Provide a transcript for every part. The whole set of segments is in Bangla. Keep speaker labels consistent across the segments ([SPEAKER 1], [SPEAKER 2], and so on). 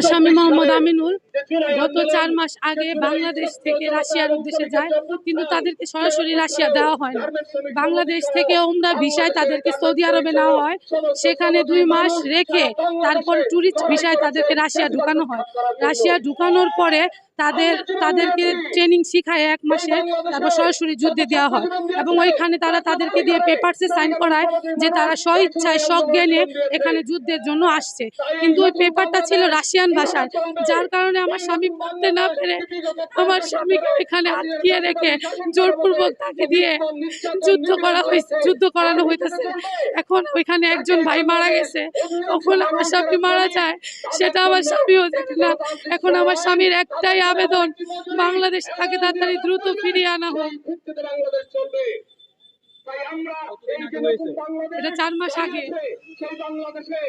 [SPEAKER 1] আমার স্বামী মোহাম্মদ আমিনুল গত চার মাস আগে বাংলাদেশ থেকে রাশিয়ার উদ্দেশ্যে যায়, কিন্তু তাদেরকে সরাসরি রাশিয়া দেওয়া হয় না। বাংলাদেশ থেকে ওমরা ভিসায় তাদেরকে সৌদি আরবে নেওয়া হয়। সেখানে দুই মাস রেখে তারপরে ট্যুরিস্ট ভিসায় তাদেরকে রাশিয়া ঢুকানো হয়। রাশিয়া ঢুকানোর পরে তাদের, তাদেরকে ট্রেনিং শিখায় এক মাসে, তারপর সরাসরি যুদ্ধে দেওয়া হয়। এবং ওইখানে তারা তাদেরকে দিয়ে পেপারসে সাইন করায় যে তারা স্বইচ্ছায় সজ্ঞানে এখানে যুদ্ধের জন্য আসছে। কিন্তু ওই পেপারটা ছিল রাশিয়ান ভাষায়, যার কারণে আমার স্বামী পড়তে না পেরে আমার স্বামীকে এখানে আটকিয়ে রেখে জোরপূর্বক তাকে দিয়ে যুদ্ধ করা হয়েছে যুদ্ধ করানো হইতেছে। এখন ওইখানে একজন ভাই মারা গেছে। তখন আমার স্বামী মারা যায়। সেটা আমার স্বামীও জানে না। এখন আমার স্বামীর একটাই আবেদন বাংলাদেশ তাকে তাড়াতাড়ি দ্রুত ফিরিয়ে আনা হোক। এটা চার মাস আগে।
[SPEAKER 2] সেই বাংলাদেশে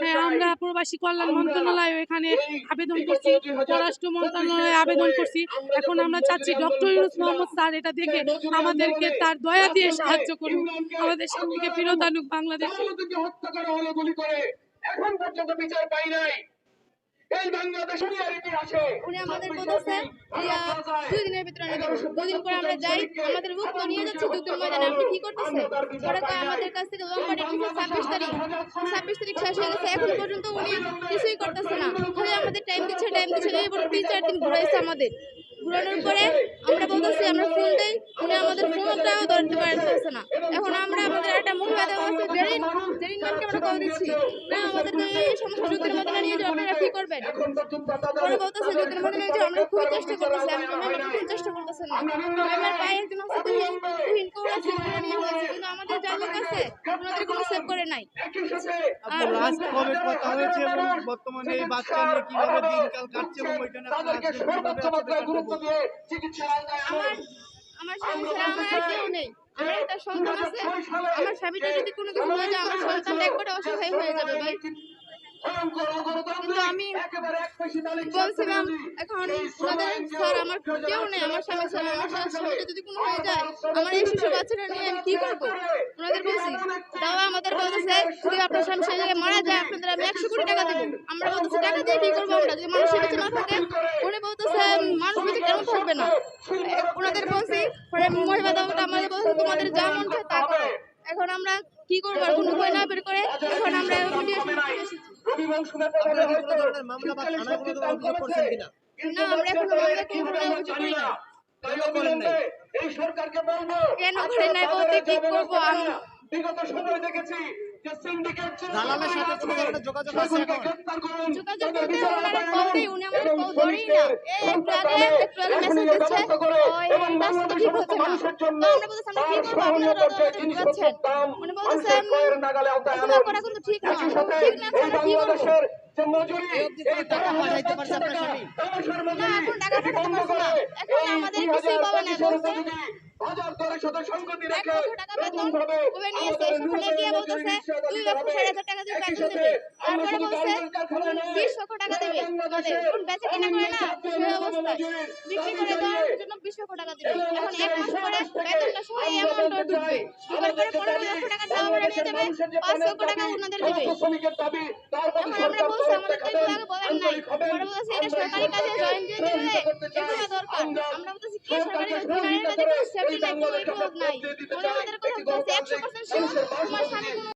[SPEAKER 1] হ্যাঁ আমরা প্রবাসী কল্যাণ মন্ত্রণালয় এখানে আবেদন করছি পররাষ্ট্র মন্ত্রণালয়ে আবেদন করছি। এখন আমরা চাচ্ছি ডক্টর ইউনুস মোহাম্মদ স্যার এটা দেখে আমাদেরকে তার দয়া দিয়ে সাহায্য করুন। আমাদের স্বামীকে ফেরত আনুক বাংলাদেশে।
[SPEAKER 2] এখন পর্যন্ত বিচার পাই নাই। এই বাংলাদেশের ইতিহাসে
[SPEAKER 3] উনি আমাদের বলতেছে দুই দিনের ভিতরে দুদিন পরে আমরা যাই আমাদের নিয়ে যাচ্ছে যুদ্ধের ময়দানে। আপনি কি করতেছে কয় আমাদের কাছ থেকে লম্বা ডেট নিচ্ছে ছাব্বিশ তারিখ। ছাব্বিশ তারিখ শেষ হয়ে গেছে। এখন পর্যন্ত উনি কিছুই করতেছে না। খালি আমাদের টাইম দিচ্ছে টাইম দিচ্ছে এই বলে তিন চার দিন ঘুরাইছে আমাদের। ঘুরানোর পরে আমরা বলতেছি আমরা দেই উনি আমাদের ফোনটাও ধরতে পারতেছে না। এখন আমরা আমাদের একটা মহিলা দেওয়া আছে আমরা দিচ্ছি। না আমাদের এই সমস্যা যুদ্ধের মধ্যে নিয়ে আপনারা কি করবেন? পরে বলতেছে যুদ্ধের মধ্যে নিয়ে যাও আমরা খুবই চেষ্টা করতেছি আমি চেষ্টা করতেছেন না ম্যামের পায়ে একজন আছে তুহিন তুহিন কৌর আছে নিয়ে হয়েছে কিন্তু আমাদের যা লোক আছে ওনাদের কোনো সেভ করে নাই। আর
[SPEAKER 4] লাস্ট কবে কথা হয়েছে এবং বর্তমানে এই বাচ্চা নিয়ে কীভাবে দিনকাল কাটছে এবং ওইখানে
[SPEAKER 2] তাদেরকে সর্বোচ্চ মাত্রায় গুরুত্ব দিয়ে চিকিৎসা
[SPEAKER 3] আমার আমার স্বামী ছাড়া আমার আর কেউ নেই। আমার একটা সন্তান আছে। আমার স্বামীটা যদি কোনো কিছু হয়ে যায় আমার সন্তানটা একবারে অসহায় হয়ে যাবে ভাই। কিন্তু আমি বলছিলাম এখন ওনাদের স্যার আমার কেউ নেই আমার স্বামী আমার স্বামীটা যদি কোনো হয়ে যায় আমার এই শিশু বাচ্চাটা নিয়ে আমি কি করব? ওনাদের বলছি তাও আমাদের বলতেছে যদি আপনার স্বামী সেই জায়গায় মারা যায় আপনাদের আমি একশো কোটি টাকা দেবো। আমরা বলতেছি টাকা দিয়ে কি করব আমরা? যদি মানুষের বেঁচে না থাকে? উনি বলতেছে মানুষ বেঁচে কেন থাকবে না? মহিলা দামটা আমাদের বলছে তোমাদের যা মন চায় তা করো। এখন আমরা কি করব? আর কোনো উপায় না বের করে এখন আমরা
[SPEAKER 4] কি
[SPEAKER 3] না আমরা এখন মামলা কোনো ধরনের না
[SPEAKER 2] এই সরকারকে বলব
[SPEAKER 3] কেন করে নাই বলতে কি করব আমি?
[SPEAKER 2] বিগত সময় দেখেছি যে সিন্ডিকেট
[SPEAKER 4] দালালের সাথে কোনো ধরনের যোগাযোগ আছে এখন?
[SPEAKER 3] যোগাযোগ করতে ওনারা কল দেয় উনি আমাদের কল ধরেই না। এই একটু দিচ্ছে ওই ঠিক হচ্ছে না। তো আমরা বলতেছি আমরা কি করব আপনারা তো আমাদের ঢুকাচ্ছেন বলতেছে এগুলো করা কিন্তু ঠিক না। ঠিক না আমরা কি করব এখন টাকা পাঠাতে পারছে না এখন আমাদের কিছুই পাবে না বলছে।
[SPEAKER 2] হাজার দরে শত সংগতি
[SPEAKER 3] এক
[SPEAKER 2] রেখে
[SPEAKER 3] লক্ষ টাকা বেতন কবে নিয়েছে সেখানে গিয়ে বলতেছে দুই লক্ষ ষাট হাজার টাকা দিয়ে কাজ দেবে। তারপরে বলছে বিশ লক্ষ টাকা দেবে। আমাদের এখন বেচে কেনা করে না সেই অবস্থায় বিক্রি করে দেওয়ার জন্য বিশ লক্ষ টাকা দেবে। এখন এক মাস পরে বেতনটা সহ এই অ্যামাউন্টটা ঢুকবে। ঢুকার পরে পনেরো লক্ষ টাকা দেওয়া করে নিয়ে যাবে পাঁচ লক্ষ টাকা ওনাদের দেবে।
[SPEAKER 2] শ্রমিকের দাবি তার প্রতি
[SPEAKER 3] আমরা
[SPEAKER 2] সরকার আন্তরিক
[SPEAKER 3] কাজে জয়েন দিয়ে দেবে। আমরা